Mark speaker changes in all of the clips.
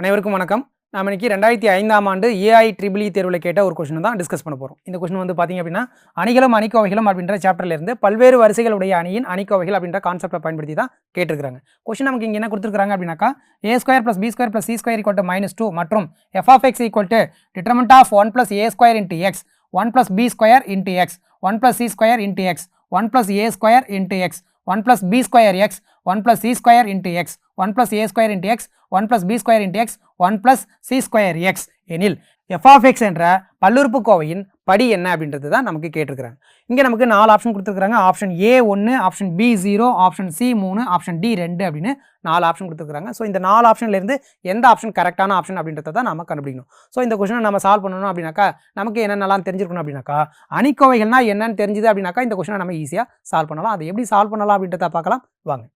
Speaker 1: அனைவருக்கும் வணக்கம். நாம் இன்னைக்கு ரெண்டாயிரத்தி ஐந்தாம் ஆண்டு ஏஐ ட்ரிபிள் தேர்வில் கேட்ட ஒரு கொஷின் தான் டிஸ்கஸ் பண்ண போகிறோம் இந்த கொஷின் வந்து பார்த்தீங்க அப்படின்னா அணிகளும் அணிக்கோவைகளும் அப்படின்ற சாப்டர்லேருந்து பல்வேறு வரிசைகளுடைய அணியின் அணிக்கோவைகள் அப்படின்ற கான்செப்டை பயன்படுத்தி தான் கேட்டிருக்காங்க கொஸ்டின் நமக்கு இங்கே என்ன கொடுத்துருக்காங்க அப்படின்னாக்கா A square plus B square plus C square equal to minus two மற்றும் F of X equal to determinant of one plus A square into X one plus B square into X one plus C square into X one plus A square into X one plus B square X one plus C square into X. One plus A square into X. One plus B square into X. One plus C square X. எனில் F X என்ற பல்லுறுப்புக்கோவையின் படி என்ன அப்படின்றது தான் நமக்கு கேட்டிருக்கிறாங்க. இங்கே நமக்கு நாலு ஆப்ஷன் கொடுத்துருக்காங்க ஆப்ஷன் ஏ ஒன்று option B zero option C மூணு ஆப்ஷன் டி ரெண்டு அப்படின்னு நாலு ஆப்ஷன் கொடுத்துருக்காங்க ஸோ இந்த நாலு ஆப்ஷன்லேருந்து எந்த ஆப்ஷன் கரெக்டான ஆப்ஷன் அப்படின்றத தான் நம்ம கண்டுபிடிக்கணும். ஸோ இந்த கொஷனை நம்ம சால்வ் பண்ணணும் அப்படின்னாக்கா நமக்கு என்னென்னலாம் தெரிஞ்சிருக்கணும் அப்படின்னாக்கா அணிக்கோவைகள்னா என்னன்னு தெரிஞ்சுது அப்படின்னாக்கா இந்த கொஷனை நம்ம ஈஸியாக சால்வ் பண்ணலாம். அதை எப்படி சால்வ் பண்ணலாம் அப்படின்றத பார்க்கலாம். வாங்க.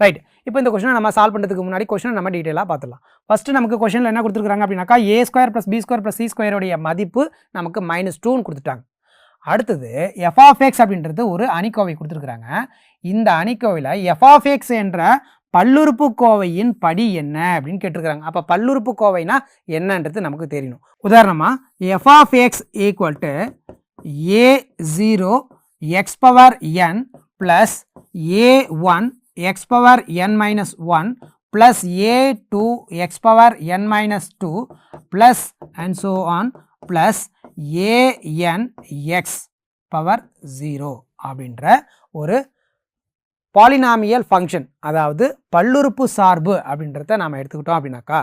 Speaker 1: ரைட் இப்போ இந்த கொஷனை நம்ம சால்வ் பண்ணுறதுக்கு முன்னாடி கொஷனை நம்ம டீட்டெயிலாக பார்த்துலாம் ஃபஸ்ட்டு நமக்கு கொஷனில் என்ன கொடுத்துருக்காங்க அப்படின்னாக்கா A square plus B square plus C ஸ்கொயருடைய மதிப்பு நமக்கு மைனஸ் டூன்னு கொடுத்துட்டாங்க. அடுத்தது எஃப்ஆஃப்எக்ஸ் அப்படின்றது ஒரு அணிக்கோவை கொடுத்துருக்குறாங்க. இந்த அணிக்கோவையில் எஃப்ஆஃப்எக்ஸ் என்ற பல்லுறுப்பு என்ற பல்லுறுப்புக்கோவையின் படி என்ன அப்படின்னு கேட்டிருக்கிறாங்க. அப்போ பல்லுறுப்புக்கோவைனா என்னன்றது நமக்கு தெரியணும். உதாரணமாக F of X equal to A zero X power N plus A one x power n N minus one plus A two power n N minus two plus and on on plus n X power zero அப்படின்ற ஒரு polynomial function அதாவது பல்லுறுப்பு சார்பு அப்படின்றத நாம் எடுத்துக்கிட்டோம் அப்படின்னாக்கா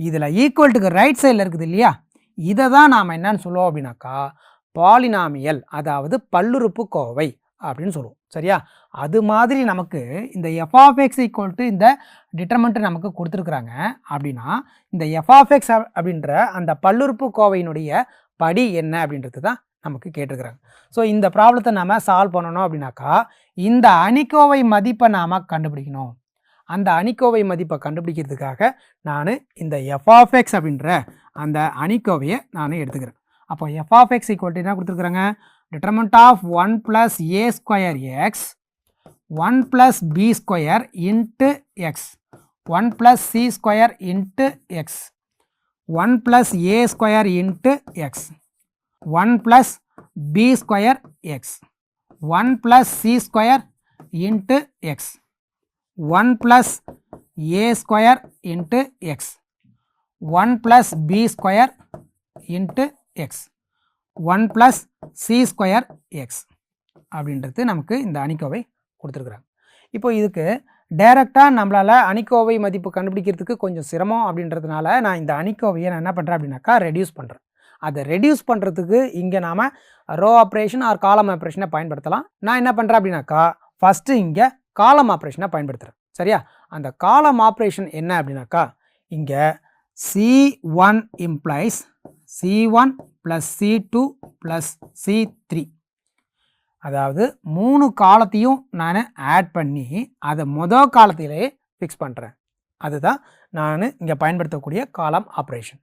Speaker 1: இதில் ஈக்குவல்ட்டுக்கு ரைட் சைடில் இருக்குது இல்லையா? இதை தான் நாம் என்னன்னு சொல்லுவோம் அப்படின்னாக்கா பாலினாமியல் அதாவது பல்லுறுப்பு கோவை அப்படின்னு சொல்லுவோம். சரியா? அது மாதிரி நமக்கு இந்த எஃப்ஆஃப்எக்ஸ் ஈக்குவல் டு இந்த டிட்டர்மெண்ட்டு நமக்கு கொடுத்துருக்குறாங்க. அப்படின்னா இந்த எஃப்ஆஃப்எக்ஸ் அப்படின்ற அந்த பல்லுறுப்பு கோவையினுடைய படி என்ன அப்படின்றது தான் நமக்கு கேட்டிருக்கிறாங்க. ஸோ இந்த ப்ராப்ளத்தை நாம் சால்வ் பண்ணணும் அப்படின்னாக்கா இந்த அணிக்கோவை மதிப்பை நாம் கண்டுபிடிக்கணும். அந்த அணிக்கோவை மதிப்பை கண்டுபிடிக்கிறதுக்காக நான் இந்த எஃப் அப்படின்ற அந்த அணிக்கோவையை நான் எடுத்துக்கிறேன். அப்போ எஃப் ஆஃப் ஈக்குவல் என்ன கொடுத்துருக்குறாங்க? Determinant of one plus A square X one plus B square into X one plus C square into X one plus A square into X one plus B square X one plus C square into X one plus A square into X one plus B square into X one plus C square X அப்படின்றது நமக்கு இந்த அணிக்கோவை கொடுத்துருக்குறாங்க. இப்போ இதுக்கு டைரெக்டாக நம்மளால் அணிக்கோவை மதிப்பு கண்டுபிடிக்கிறதுக்கு கொஞ்சம் சிரமம் அப்படின்றதுனால நான் இந்த அணிக்கோவையை நான் என்ன பண்ணுறேன் அப்படின்னாக்கா ரெடியூஸ் பண்ணுறேன் அதை ரெடியூஸ் பண்ணுறதுக்கு இங்கே நாம் ரோ ஆப்ரேஷன் ஆர் காலம் ஆப்ரேஷனை பயன்படுத்தலாம். நான் என்ன பண்ணுறேன் அப்படின்னாக்கா ஃபஸ்ட்டு இங்கே காலம் ஆப்ரேஷனை பயன்படுத்துகிறேன் சரியா? அந்த காலம் ஆப்ரேஷன் என்ன அப்படின்னாக்கா இங்கே C one implies C one plus C two plus C three அதாவது மூணு காலத்தையும் நான் ஆட் பண்ணி அதை மொதல் காலத்திலே ஃபிக்ஸ் பண்ணுறேன் அதுதான் நான் இங்கே பயன்படுத்தக்கூடிய காலம் ஆப்ரேஷன்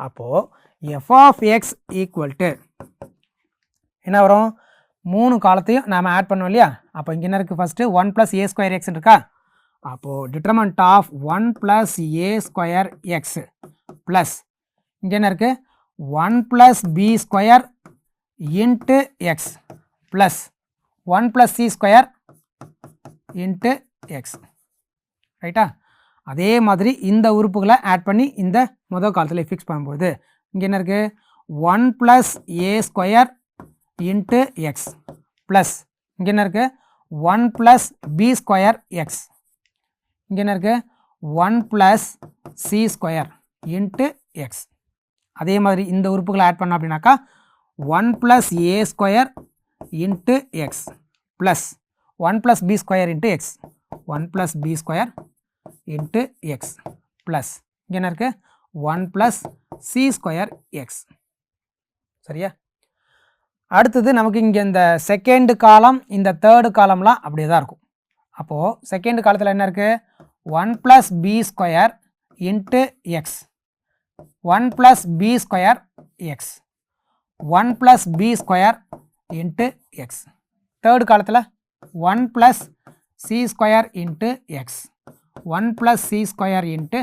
Speaker 1: அப்போது F of X equal to என்ன வரும்? மூணு காலத்தையும் நாம் ஆட் பண்ணோம் இல்லையா? அப்போ இங்கே என்ன இருக்குது first one plus A square X இருக்கா? அப்போது determinant of one plus A square X plus இங்கே என்ன இருக்குது one plus B square into X plus one plus C square into X ரைட்டா அதே மாதிரி இந்த உறுப்புகளை ஆட் பண்ணி இந்த முதல் காலத்தில் ஃபிக்ஸ் பண்ணும்போது இங்கே என்ன இருக்குது one plus A square into X plus இங்கே என்ன இருக்குது one plus B square X இங்கே என்ன இருக்குது one plus C square into X அதே மாதிரி இந்த உறுப்புகளை ஆட் பண்ணோம் அப்படின்னாக்கா one plus A square into X plus one plus B square into X one plus B square into X plus இங்கே என்ன இருக்குது one plus C square X சரியா? அடுத்தது நமக்கு இங்கே இந்த செகண்டு காலம் இந்த தேர்டு காலம்லாம் அப்படியே தான் இருக்கும். அப்போது செகண்டு காலத்தில் என்ன இருக்குது one plus B square into X one plus B square X one plus B square into X third காலத்தில் one plus C square into X one plus C square into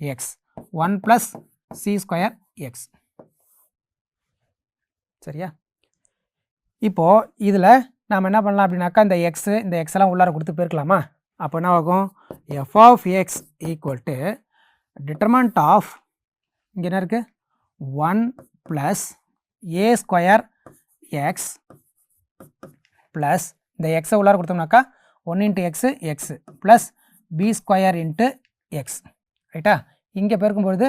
Speaker 1: X one plus C square X சரியா? இப்போது இதில் நாம் என்ன பண்ணலாம் அப்படின்னாக்கா இந்த x இந்த எக்ஸ் எல்லாம் உள்ளார கொடுத்து போயிருக்கலாமா அப்போ என்ன ஆகும்? F of X equal to determinant of இங்கே என்ன இருக்குது one plus A square X plus இந்த எக்ஸை உள்ளார கொடுத்தோம்னாக்கா one into X X plus B square into X ரைட்டா இங்கே பெருக்கும்பொழுது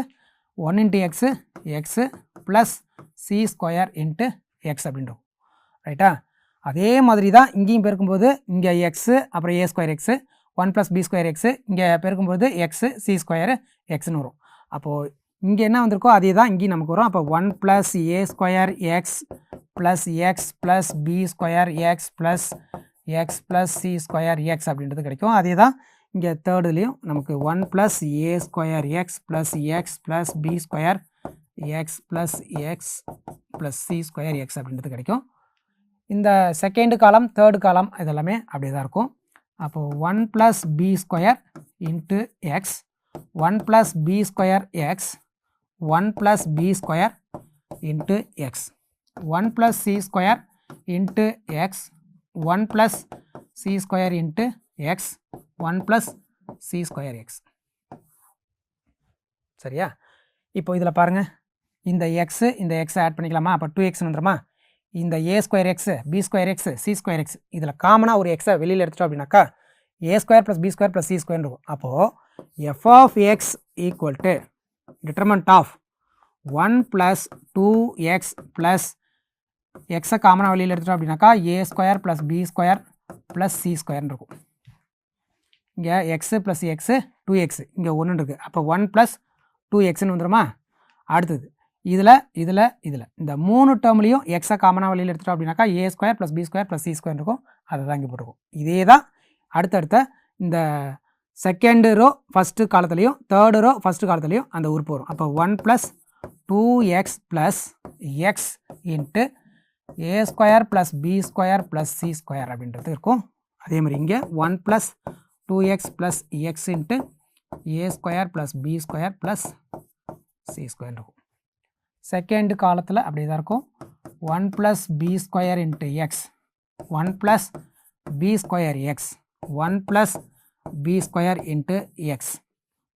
Speaker 1: one into X X plus C square into X அப்படின்றோம். ரைட்டா அதே மாதிரி தான் இங்கேயும் பெருக்கும்போது இங்கே எக்ஸு அப்புறம் A square X one plus B square X இங்கே பெருக்கும்போது எக்ஸு சி ஸ்கொயர் எக்ஸ்னு வரும். அப்போது இங்கே என்ன வந்திருக்கோ அதே தான் இங்கேயும் நமக்கு வரும். அப்போ one plus A square X plus X plus B square X plus X plus C square X அப்படின்றது கிடைக்கும். அதே தான் இங்கே தேர்டுலேயும் நமக்கு one plus A square X plus X plus B square X plus X plus C square X அப்படின்றது கிடைக்கும். இந்த செகண்டு காலம் தேர்டு காலம் இதெல்லாமே அப்படியே தான் இருக்கும். அப்போது one plus B square into X one plus B square X one plus B square into X one plus C square into X one plus C square into X one plus C square X சரியா? இப்போ இதில் பாருங்கள் இந்த x இந்த எக்ஸை add பண்ணிக்கலாமா? அப்போ two X வந்துடுமா இந்த A square X B square X C square X இதில் காமனாக ஒரு எக்ஸை வெளியில் எடுத்துட்டோம் அப்படின்னாக்கா A square plus B square plus C square இருக்கும். அப்போது F of X equal to determinant of one plus two X plus எக்ஸை காமனாக வெளியில் எடுத்துட்டோம் அப்படின்னாக்கா A square plus B square plus C ஸ்கொயர்னு இருக்கும். இங்கே X plus X two X இங்கே ஒன்று இருக்குது அப்போ ஒன் ப்ளஸ் டூ எக்ஸ்னு வந்துடுமா அடுத்தது இதில் இதில் இதில். இந்த மூணு டேர்ம்லையும் எக்ஸை காமனாக வெளியில் எடுத்துட்டோம் அப்படின்னாக்கா A square plus B square plus C square இருக்கும். அதை தான் இங்கே போட்டிருக்கும். இதே தான் அடுத்தடுத்த இந்த செகண்டு ரோ ஃபஸ்ட்டு காலத்துலேயும் தேர்டு ரோ ஃபஸ்ட்டு காலத்துலேயும் அந்த உறுப்பு வரும் அப்போ one plus two X plus X into A square plus B square plus C square அப்படின்றது இருக்கும். அதே மாதிரி இங்கே one plus two X plus X into A square plus B square plus C square இருக்கும். செகண்ட் காலத்தில் அப்படியே தான் இருக்கும். One plus B square into X one plus B square X one plus B square into X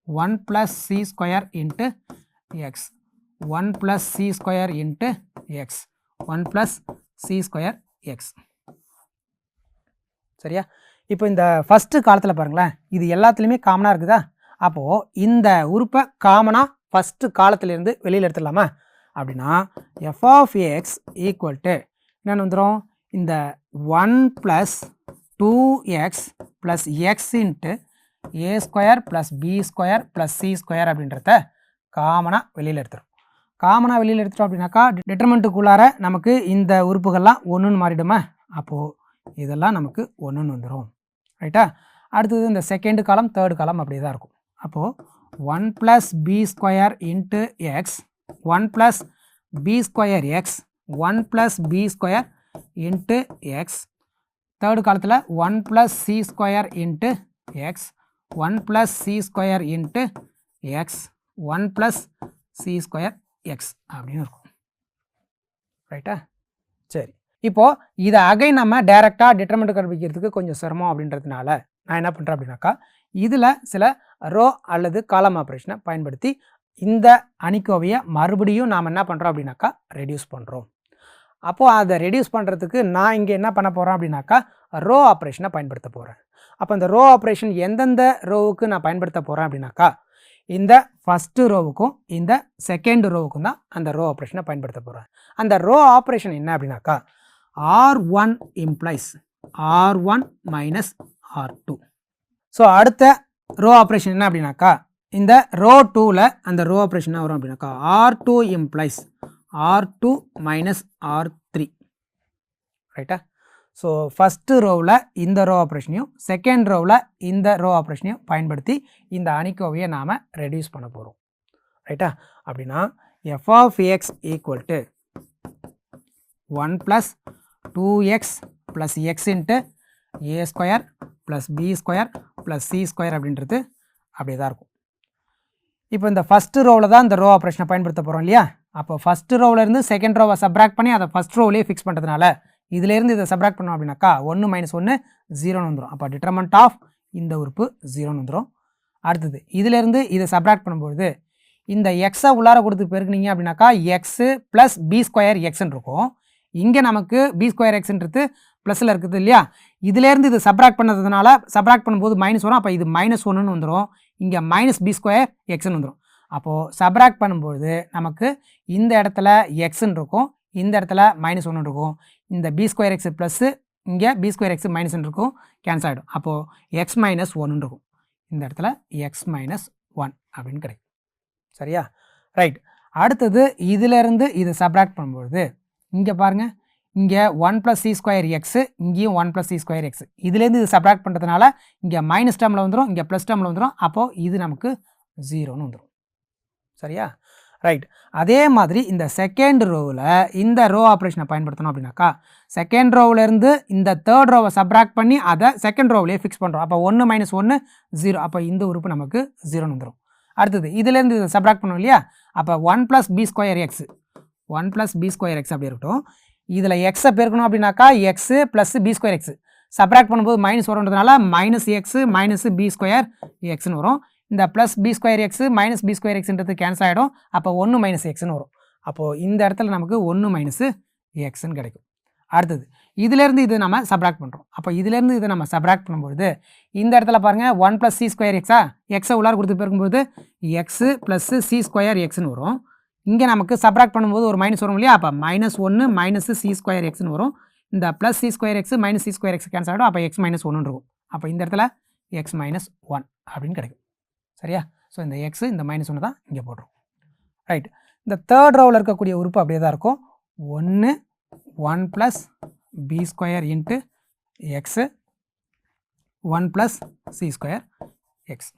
Speaker 1: one plus C square into X one plus C square into X one plus C square X சரியா? இப்போ இந்த first காலத்தில் பாருங்களேன். இது எல்லாத்துலேயுமே காமனாக இருக்குதா? அப்போது இந்த உறுப்பை காமனாக ஃபஸ்ட்டு காலத்துலேருந்து வெளியில் எடுத்துடலாமா? அப்படின்னா F of X equal to என்னென்னு வந்துடும் இந்த one plus two X plus X into A square plus B square plus C square அப்படின்றத காமனாக வெளியில் எடுத்துரும். காமனாக வெளியில் எடுத்துட்டோம் அப்படின்னாக்கா டிட்டர்மெண்ட்டுக்குள்ளார நமக்கு இந்த உறுப்புகள்லாம் ஒன்றுன்னு மாறிடுமா? அப்போது இதெல்லாம் நமக்கு ஒன்றுன்னு வந்துடும் ரைட்டா அடுத்தது இந்த செகண்டு காலம் தேர்டு காலம் அப்படியே தான் இருக்கும். அப்போது one plus B square into X one plus B square X one plus B square into X third காலத்தில் one plus C square into X one plus C square into X one plus C square X அப்படின்னு இருக்கும். ரைட்டா சரி. இப்போது இதை அகை நம்ம டைரெக்டாக determinant கண்டுபிடிக்கிறதுக்கு கொஞ்சம் சிரமம் அப்படின்றதுனால நான் என்ன பண்ணுறேன் அப்படின்னாக்கா இதில் சில ரோ அல்லது காலம் ஆப்ரேஷனை பயன்படுத்தி இந்த அணிக்கோவையை மறுபடியும் நாம் என்ன பண்ணுறோம் அப்படின்னாக்கா ரெடியூஸ் பண்ணுறோம் அப்போது அதை ரெடியூஸ் பண்ணுறதுக்கு நான் இங்கே என்ன பண்ண போகிறேன் அப்படின்னாக்கா ரோ ஆப்ரேஷனை பயன்படுத்த போகிறேன் அப்போ இந்த ரோ ஆப்ரேஷன் எந்தெந்த ரோவுக்கு நான் பயன்படுத்த போகிறேன் அப்படின்னாக்கா இந்த ஃபஸ்ட்டு ரோவுக்கும் இந்த செகண்ட் ரோவுக்கும் தான் அந்த ரோ ஆப்ரேஷனை பயன்படுத்த போகிறேன் அந்த ரோ ஆப்ரேஷன் என்ன அப்படின்னாக்கா R one implies R one minus R two so அடுத்த ரோ ஆப்ரேஷன் என்ன அப்படின்னாக்கா இந்த ரோ டூவில் அந்த ரோ ஆப்ரேஷன் என்ன வரும் அப்படின்னாக்கா R two implies R two minus R three ரைட்டா ஸோ ஃபஸ்ட்டு ரோவில் இந்த ரோ ஆப்ரேஷனையும் செகண்ட் ரோவில் இந்த ரோ ஆப்ரேஷனையும் பயன்படுத்தி இந்த அணிக்கோவையை நாம் ரெடியூஸ் பண்ண போகிறோம் ரைட்டா அப்படின்னா F of X equal to one plus two X plus X into A square plus B square plus C square அப்படின்றது அப்படியே தான் இருக்கும். இப்போ இந்த ஃபஸ்ட்டு ரோவில் தான் இந்த ரோ ஆப்ரேஷனை பயன்படுத்த போகிறோம் இல்லையா? அப்போ ஃபஸ்ட்டு ரோவிலேருந்து செகண்ட் ரோவை சப்ராக்ட் பண்ணி அதை ஃபஸ்ட் ரோவிலே ஃபிக்ஸ் பண்ணுறதுனால இதுலேருந்து இதை சப்ராக்ட் பண்ணோம் அப்படின்னாக்கா ஒன்று மைனஸ் ஒன்று ஜீரோன்னு வந்துடும் அப்போ டிட்டர்மெண்ட் ஆஃப் இந்த உறுப்பு ஜீரோன்னு வந்துடும் அடுத்தது இதிலேருந்து இதை சப்ராக்ட் பண்ணும்பொழுது இந்த எக்ஸை உள்ளார கொடுத்து பெருக்குனீங்க அப்படின்னாக்கா எக்ஸு ப்ளஸ் பி ஸ்கொயர் எக்ஸ்ன்னு இருக்கும். இங்கே நமக்கு பி ஸ்கொயர் எக்ஸ்ன்றது ப்ளஸில் இருக்குது இல்லையா? இதுலேருந்து இது சப்ராக்ட் பண்ணதுனால சப்ராக்ட் பண்ணும்போது மைனஸ் வரும். அப்போ இது மைனஸ் ஒன்றுன்னு வந்துடும் இங்கே மைனஸ் பி ஸ்கொயர் எக்ஸ்ன்னு வந்துடும் அப்போது சப்ராக்ட் பண்ணும்பொழுது நமக்கு இந்த இடத்துல எக்ஸ்ன்னு இருக்கும். இந்த இடத்துல மைனஸ் ஒன்று இருக்கும். இந்த பி ஸ்கொயர் எக்ஸ் ப்ளஸ்ஸு இங்கே பி ஸ்கொயர் எக்ஸ் மைனஸ்ன்னு இருக்கும். கேன்சல் ஆகிடும் அப்போது எக்ஸ் மைனஸ் ஒன்று இருக்கும். இந்த இடத்துல எக்ஸ் மைனஸ் ஒன் அப்படின்னு கிடைக்கும். சரியா? ரைட் அடுத்தது இதிலேருந்து இதை சப்ராக்ட் பண்ணும்பொழுது இங்கே பாருங்கள் இங்கே one plus C square X இங்கேயும் one plus C square X இதுலேருந்து இது சப்ராக்ட் பண்ணுறதுனால இங்கே மைனஸ் டேமில் வந்துடும் இங்கே ப்ளஸ் டேமில் வந்துடும் அப்போது இது நமக்கு ஜீரோன்னு வந்துடும் சரியா? ரைட் அதே மாதிரி இந்த செகண்ட் ரோவில் இந்த ரோ ஆப்ரேஷனை பயன்படுத்தணும் அப்படின்னாக்கா செகண்ட் ரோவிலேருந்து இந்த தேர்ட் ரோவை சப்ராக்ட் பண்ணி அதை செகண்ட் ரோவிலேயே ஃபிக்ஸ் பண்ணுறோம் அப்போ ஒன்று மைனஸ் ஒன்று ஜீரோ அப்போ இந்த உறுப்பு நமக்கு ஜீரோன்னு வந்துடும் அடுத்தது இதுலேருந்து இதை சப்ராக்ட் பண்ணோம் இல்லையா? அப்போ one plus b square x one plus b square x அப்படி இருக்கட்டும். இதில் எக்ஸை பெருக்கணும் அப்படின்னாக்கா x plus b square x subtract பண்ணும்போது minus வரும்ன்றதுனால minus x minus b square எக்ஸ்னு வரும். இந்த plus b square x minus b square எக்ஸ்ன்றது cancel ஆகிடும் அப்போ ஒன்று மைனஸ் எக்ஸ்னு வரும். அப்போது இந்த இடத்துல நமக்கு ஒன்று மைனஸு எக்ஸ்ன்னு கிடைக்கும். அடுத்தது இதுலேருந்து இது நம்ம சப்ராக்ட் பண்ணுறோம் அப்போ இதுலேருந்து இதை நம்ம சப்ராக்ட் பண்ணும்பொழுது இந்த இடத்துல பாருங்கள் ஒன் ப்ளஸ் சி ஸ்கொயர் எக்ஸா எக்ஸை உள்ளார் கொடுத்து போயிருக்கும்போது எக்ஸு ப்ளஸ்ஸு சி ஸ்கொயர் எக்ஸ்னு வரும். இங்கே நமக்கு சப்ராக்ட் பண்ணும்போது ஒரு மைனஸ் வரும் இல்லையா? அப்போ மைனஸ் ஒன்று மைனஸ் சி ஸ்கொயர் எக்ஸ்னு வரும். இந்த plus c square x minus c square x cancel ஆகிடும் அப்போ எக்ஸ் மைனஸ் ஒன்று இருக்கும் அப்போ இந்த இடத்துல எக்ஸ் மைனஸ் ஒன் அப்படின்னு கிடைக்கும். சரியா? ஸோ இந்த எக்ஸு இந்த மைனஸ் ஒன்று தான் இங்கே போடுறோம் ரைட் இந்த தேர்ட் ரோவில் இருக்கக்கூடிய உறுப்பு அப்படியே தான் இருக்கும். ஒன்று one plus b square into x one plus c square x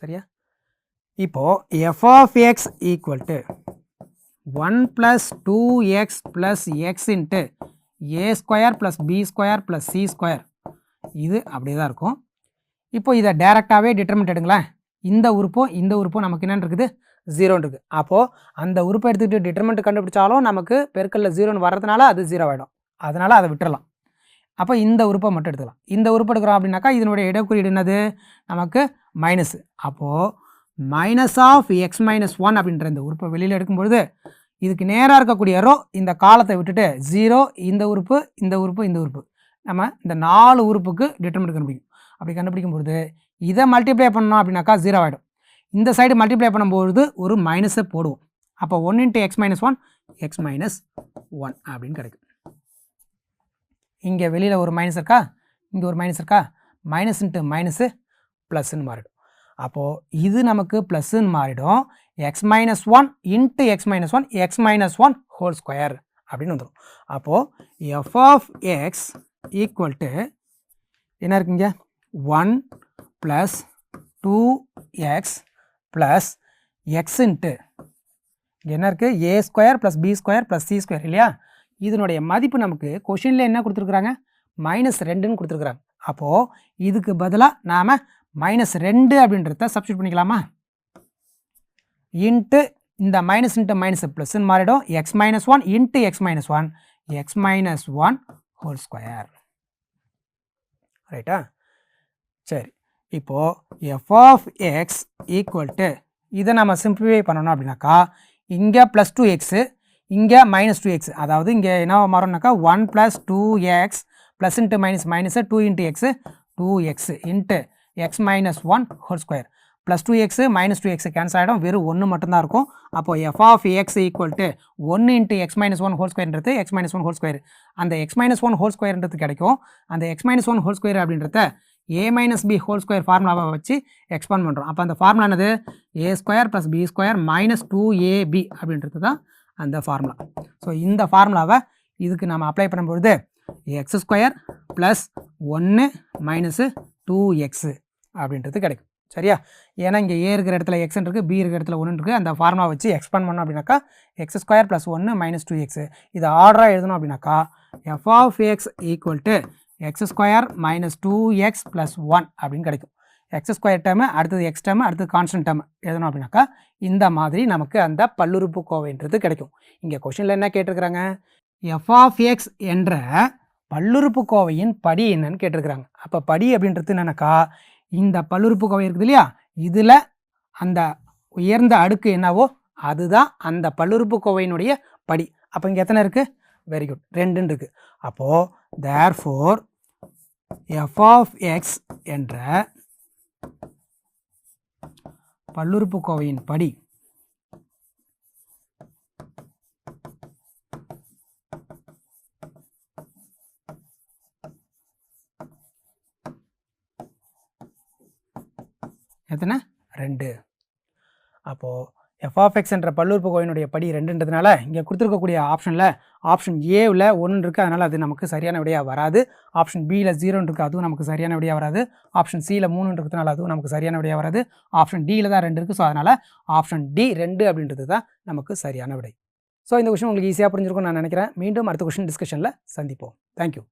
Speaker 1: சரியா? இப்போது f of x equal to one plus two x plus x into a square plus b square plus c square இது அப்படியே தான் இருக்கும். இப்போ இதை டேரெக்டாகவே determinant எடுங்களேன். இந்த உறுப்பும் இந்த உறுப்பும் நமக்கு என்னென்னு இருக்குது? ஜீரோன்னு இருக்குது அப்போது அந்த உறுப்பை எடுத்துக்கிட்டு டிட்டர்மெண்ட் கண்டுபிடிச்சாலும் நமக்கு பெருக்கல்ல ஜீரோன்னு வர்றதுனால அது ஜீரோ ஆகிடும் அதனால் அதை விட்டுறலாம். அப்போ இந்த உறுப்பை மட்டும் எடுத்துக்கலாம். இந்த உறுப்பு எடுக்கிறோம் அப்படின்னாக்கா இதனுடைய இடக்குறியீடு என்னது? நமக்கு மைனஸ் அப்போது minus of x minus one அப்படின்ற இந்த உறுப்பை வெளியில் எடுக்கும்பொழுது இதுக்கு நேராக இருக்கக்கூடிய ரோ இந்த காலத்தை விட்டுட்டு ஜீரோ இந்த உறுப்பு இந்த உறுப்பு இந்த உறுப்பு. நம்ம இந்த நாலு உறுப்புக்கு டிட்டர்மெண்ட் கண்டுபிடிக்கும் அப்படி கண்டுபிடிக்கும் பொழுது இதை மல்டிப்ளை பண்ணோம் அப்படின்னாக்கா ஜீரோ ஆகிடும் இந்த சைடு மல்டிப்ளை பண்ணும்பொழுது ஒரு மைனஸை போடுவோம். அப்போ one into x minus one x minus one அப்படின்னு கிடைக்கும். இங்கே வெளியில் ஒரு மைனஸ் இருக்கா? இங்கே ஒரு மைனஸ் இருக்கா? மைனஸ் இன்ட்டு மைனஸு ப்ளஸ்ன்னு மாறிடும். அப்போது இது நமக்கு ப்ளஸ்ன்னு மாறிடும். X minus one into x minus one x minus one whole square அப்படின்னு வந்துடும். அப்போது f of x equal to என்ன இருக்குங்க? One plus two x plus x into என்ன இருக்குது a square plus b square plus c square இல்லையா? இதனுடைய மதிப்பு நமக்கு கொஷினில் என்ன கொடுத்துருக்குறாங்க? மைனஸ் ரெண்டுன்னு கொடுத்துருக்குறாங்க. அப்போது இதுக்கு பதிலாக நாம் மைனஸ் ரெண்டு அப்படின்றத சப்ஸ்டியூட் பண்ணிக்கலாமா? இன்ட்டு இந்த மைனஸ் இன்ட்டு மைனஸ் ப்ளஸ்ன்னு மாறிடும். X minus one into x minus one x minus one whole square ரைட்டா சரி. இப்போது f of x equal to இதை நம்ம சிம்பிளிஃபை பண்ணணும் அப்படின்னாக்கா இங்கே ப்ளஸ் டூ எக்ஸு இங்கே மைனஸ் டூ எக்ஸ் அதாவது இங்கே என்ன மாறும்னாக்கா one plus two x plus into minus minus two into x two x into x minus one whole square plus two x minus two x cancel ஆகிடும் வெறும் ஒன்று மட்டும்தான் இருக்கும். அப்போது f of x equal to ஒன்று into x minus one whole ஸ்கொயர்ன்றது x minus one whole square அந்த x minus one whole ஸ்கொயர்ன்றது கிடைக்கும். அந்த x minus one whole square அப்படின்றத a minus b whole square ஃபார்முலாவை வச்சு எக்ஸ்பாண்ட் பண்ணுறோம் அப்போ அந்த ஃபார்முலா என்னது? A square plus b square minus two ab அப்படின்றது தான் அந்த ஃபார்முலா ஸோ இந்த ஃபார்முலாவை இதுக்கு நம்ம அப்ளை பண்ணும்பொழுது எக்ஸ் ஸ்கொயர் ப்ளஸ் ஒன்று மைனஸு டூ எக்ஸு அப்படின்றது கிடைக்கும். சரியா? ஏன்னா இங்கே ஏ இருக்கிற இடத்துல எக்ஸ்ன்னு இருக்குது பி இருக்கிற இடத்துல ஒன்று இருக்குது அந்த ஃபார்முலா வச்சு எக்ஸ்பேண்ட் பண்ணோம் அப்படின்னாக்கா எக்ஸ் ஸ்கொயர் ப்ளஸ் ஒன்று மைனஸ் டூ எக்ஸு இதை ஆர்டராக எழுதணும் அப்படின்னாக்கா f of x equal to x square minus two x plus one அப்படின்னு கிடைக்கும். எக்ஸ் ஸ்கொயர் டேர்மு அடுத்தது எக்ஸ் டேர்மு அடுத்தது கான்ஸ்டன்ட் டேர்ம் எழுதணும் அப்படின்னாக்கா இந்த மாதிரி நமக்கு அந்த பல்லுறுப்புக்கோவைன்றது கிடைக்கும். இங்கே கொஷினில் என்ன கேட்டிருக்கிறாங்க? எஃப் ஆஃப் எக்ஸ் என்ற பல்லுறுப்புக்கோவையின் படி என்னன்னு கேட்டிருக்கிறாங்க. அப்போ படி அப்படின்றது என்னன்னாக்கா இந்த பல்லுறுப்பு கோவை இருக்குது இல்லையா? இதில் அந்த உயர்ந்த அடுக்கு என்னவோ அதுதான் அந்த பல்லுறுப்பு கோவையினுடைய படி. அப்போ இங்கே எத்தனை இருக்குது வெரி குட் ரெண்டுன்னு இருக்குது அப்போது therefore f of x என்ற பல்லுறுப்புக்கோவையின் படி எத்தனை? ரெண்டு. அப்போது எஃப்ஆஃப்எக்ஸ் என்ற பல்லுறுப்புக்கோவையினுடைய படி ரெண்டுன்றதுனால இங்கே கொடுத்துருக்கக்கூடிய ஆப்ஷனில் ஆப்ஷன் ஏவில் ஒன்று இருக்குது அதனால் அது நமக்கு சரியான விடையாக வராது. ஆப்ஷன் பியில் ஜீரோன்னு இருக்குது அதுவும் நமக்கு சரியான விடையாக வராது. ஆப்ஷன் சியில் மூணுன்னு இருக்கிறதுனால அதுவும் நமக்கு சரியான விடையாக வராது. ஆப்ஷன் டியில் தான் ரெண்டு இருக்குது ஸோ அதனால் ஆப்ஷன் டி ரெண்டு அப்படின்றது தான் நமக்கு சரியான விடை. ஸோ இந்த கொஷின் உங்களுக்கு ஈஸியாக புரிஞ்சிருக்கும்னு நான் நினைக்கிறேன். மீண்டும் அடுத்த கொஷின் டிஸ்கஷனில் சந்திப்போம். தேங்க்யூ